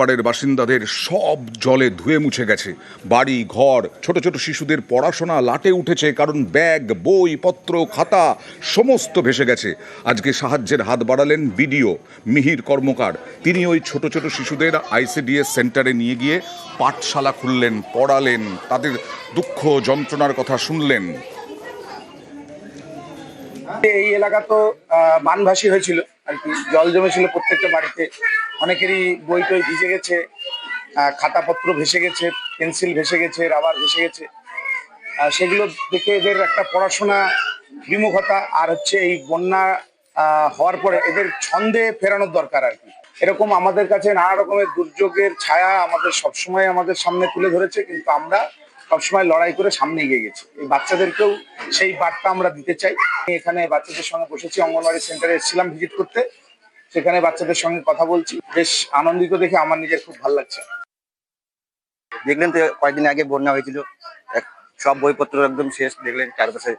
কালাপাড়ের বাসিন্দাদের সব জলে ধুয়ে মুছে গেছে। বাড়ি, ঘর, ছোট ছোট শিশুদের পড়াশোনা লাটে উঠেছে কারণ ব্যাগ, বই, পত্র, খাতা সমস্ত ভেসে গেছে। আজকে সাহায্যের হাত বাড়ালেন বিডিও মিহির কর্মকার। তিনি ওই ছোট ছোট শিশুদের আইসিডিএস সেন্টারে নিয়ে গিয়ে পাঠশালা খুললেন, পড়ালেন, তাদের দুঃখ যন্ত্রণার কথা শুনলেন। এই এলাকা তো বানভাসী হয়েছিল। আর কি, জল জমেছিল প্রত্যেকটা বাড়িতে। অনেকেরই বই টই ভিজে গেছে খাতাপত্র ভেসে গেছে, পেন্সিল ভেসে গেছে, রাবার ভেসে গেছে। সেগুলো দেখে এদের একটা পড়াশোনা বিমুখতা, আর হচ্ছে এই বন্যা হওয়ার পরে এদের ছন্দে ফেরানোর দরকার আর কি। এরকম আমাদের কাছে নানা রকমের দুর্যোগের ছায়া আমাদের সবসময় আমাদের সামনে তুলে ধরেছে, কিন্তু আমরা সবসময় লড়াই করে সামনে এগিয়ে গেছে। এই বাচ্চাদেরকেও সেই বার্তা আমরা দিতে চাই। আমি এখানে বাচ্চাদের সঙ্গে বসেছি অঙ্গনওয়াড়ি সেন্টারে এসেছিলাম ভিজিট করতে। সেখানে বাচ্চাদের সঙ্গে কথা বলছি। বেশ আনন্দিত দেখে আমার নিজের খুব ভালো লাগছে। দেখলেন তো কয়েকদিন আগে বন্যা হয়েছিল। এক- সব বইপত্র একদম শেষ দেখলেন চারপাশে।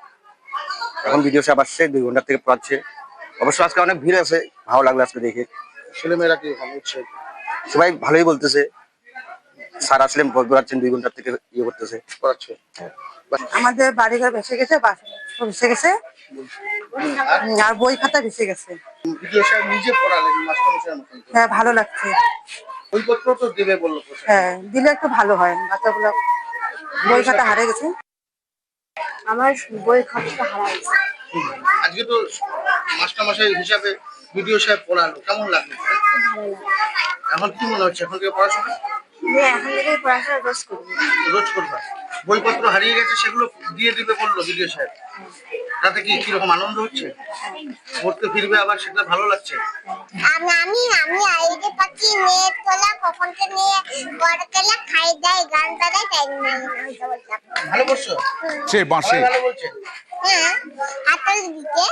এখন ভিডিও সাহেব আসছে দুই ঘণ্টা থেকে পড়াচ্ছে। অবশ্য আজকে অনেক ভিড় আছে ভালো লাগল আজকে দেখে। ছেলেমেয়েরা কি ভালো হচ্ছে? সবাই ভালোই বলতেছে। স্যার আসলেন বই পড়াচ্ছেন দুই ঘণ্টা থেকে ইয়ে করতেছে। পড়াচ্ছে আমাদের বাড়িঘর ভেসে গেছে বাস ভেসে গেছে। আর বই খাতা ভেসে গেছে। নিজে পড়ালেন। হ্যাঁ ভালো লাগছে। বইপত্র তো দেবে বলল প্রশাসন। হ্যাঁ দিলে একটু ভালো হয়। বাচ্চাগুলো বই খাতা হারিয়ে গেছে। আমার বই খাতাটা হারাইছে আজকে তো মাস্টারমশাই হিসাবে ভিডিও সাহেব পড়ালো। কেমন লাগল? ভালো এখন কি মনে হচ্ছে? এখন থেকে পড়াশোনা? আমি এখন থেকে পড়াশোনা রোজ করব রোজ করবা বইপত্র হারিয়ে গেছে সেগুলো দিয়ে দিবে বলল ভিডিও সাহেব। তাতে কি কীরকম আনন্দ হচ্ছে? পড়তে ফিরবে আবার সেটা ভালো লাগছে? আমি আমি আমি আইডি পাচ্ছি মেয়ে তোলা কখনকে নিয়ে বড় তোলা খাই দেয় গান বাজায় তাই না ভালো করছ? সে বাঁশে। ভালো বলছে? হ্যাঁ দিতে